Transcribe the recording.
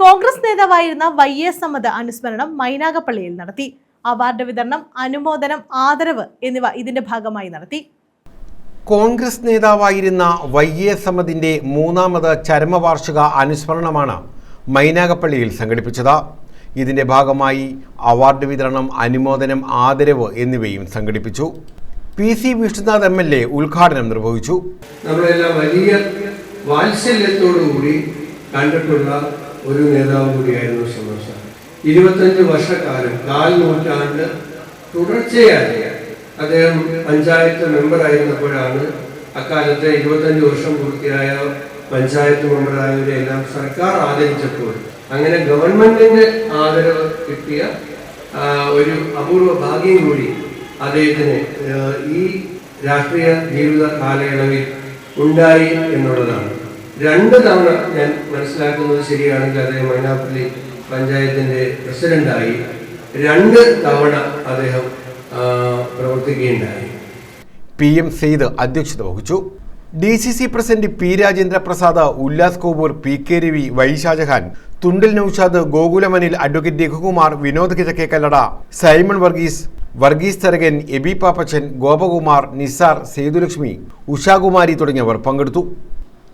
കോൺഗ്രസ് നേതാവായിരുന്ന Y S സമ്മത് അനുസ്മരണം മൈനാഗപ്പള്ളിയിൽ നടത്തി. അവാർഡ് വിതരണം അനുമോദനം ആദരവ് എന്നിവ ഇതിന്റെ ഭാഗമായി നടത്തി. കോൺഗ്രസ് നേതാവായിരുന്ന വൈ എ സമദിന്റെ മൂന്നാമത് ചരമവാർഷിക അനുസ്മരണമാണ് മൈനാഗപ്പള്ളിയിൽ സംഘടിപ്പിച്ചത്. ഇതിന്റെ ഭാഗമായി അവാർഡ് വിതരണം അനുമോദനം ആദരവ് എന്നിവയും സംഘടിപ്പിച്ചു. P C Vishnunath M L A ഉദ്ഘാടനം നിർവഹിച്ചു. നമ്മളെല്ലാം വലിയ വാത്സല്യത്തോടുകൂടി കണ്ടിട്ടുള്ള ഒരു നേതാവ് കൂടിയായിരുന്നു സന്തോഷ. ഇരുപത്തഞ്ച് വർഷക്കാലം കാൽ നൂറ്റാണ്ട് തുടർച്ചയായി അദ്ദേഹം പഞ്ചായത്ത് മെമ്പറായിരുന്നപ്പോഴാണ് അക്കാലത്തെ ഇരുപത്തഞ്ച് വർഷം പൂർത്തിയായ പഞ്ചായത്ത് മെമ്പറായവരെ എല്ലാം സർക്കാർ ആദരിച്ചപ്പോൾ അങ്ങനെ ഗവൺമെന്റിന്റെ ആദരവ് കിട്ടിയ ഒരു അപൂർവ ഭാഗ്യം കൂടി അദ്ദേഹത്തിന് ഈ രാഷ്ട്രീയ ജീവിത കാലയളവിൽ ഉണ്ടായി എന്നുള്ളതാണ്. രണ്ട് തവണ ഞാൻ മനസ്സിലാക്കുന്നത് ശരിയാണെങ്കിൽ അദ്ദേഹം മൈനാപ്പള്ളി പഞ്ചായത്തിന്റെ പ്രസിഡന്റായി രണ്ട് തവണ അദ്ദേഹം പ്രവർത്തിക്കുകയുണ്ടായി. പി എം സെയ്ദ് അധ്യക്ഷത വഹിച്ചു. D C C president P Rajendra Prasad Ullas Kovoor P K Ravi Y Shajahan Thundil Noushad ഗോകുലമനിൽ advocate Raghukumar Vinod Kizhakkekallada Simon Varghese Varghese Tharakan AB Pappachan Gopakumar Nisar Sethulakshmi Ushakumari തുടങ്ങിയവർ പങ്കെടുത്തു.